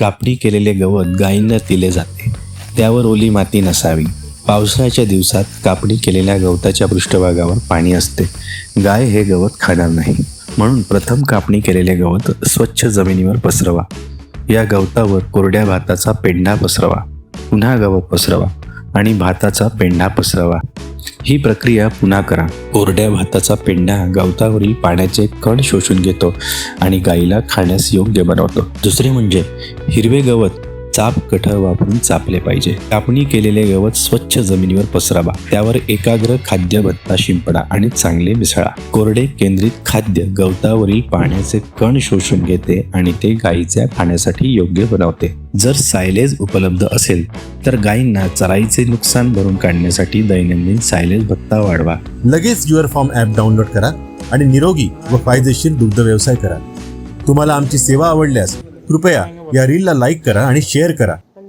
कापणी केलेले गवत गायींना दिले जाते. त्यावर ओली माती नसावी. पावसाळ्याच्या दिवसात कापणी केलेल्या गवताच्या पृष्ठभागावर पाणी असते. गाय हे गवत खाणार नाही. म्हणून प्रथम कापणी केलेले गवत स्वच्छ जमिनीवर पसरवा. या गवतावर कोरड्या भाताचा पेंढा पसरवा. पुन्हा गवत पसरवा आणि भाताचा पेंढा पसरवा. ही प्रक्रिया पुन्हा करा. कोरड्या भाताचा पेंढा गवतावरील पाण्याचे कण शोषून घेतो आणि गाईला खाण्यास योग्य बनवतो. दुसरे म्हणजे हिरवे गवत चाप कठर वापरून चापले पाहिजे. कापणी केलेले गवत स्वच्छ जमिनीवर पसरावा. त्यावर एकाग्र खाद्य भत्ता शिंपडा आणि चांगले मिसळा. कोरडे केंद्रित खाद्य गवतावरील पाण्याचे कण शोषून घेते आणि ते गायीच्या खाण्यासाठी योग्य बनवते. जर सायलेज उपलब्ध असेल तर गायींना चराईचे नुकसान भरून काढण्यासाठी दैनंदिन सायलेज भत्ता वाढवा. लगेच युअर फॉर्म ॲप डाउनलोड करा आणि निरोगी व फायदेशीर दुग्ध व्यवसाय करा. तुम्हाला आमची सेवा आवडल्यास कृपया या रीलला लाईक करा आणि शेअर करा.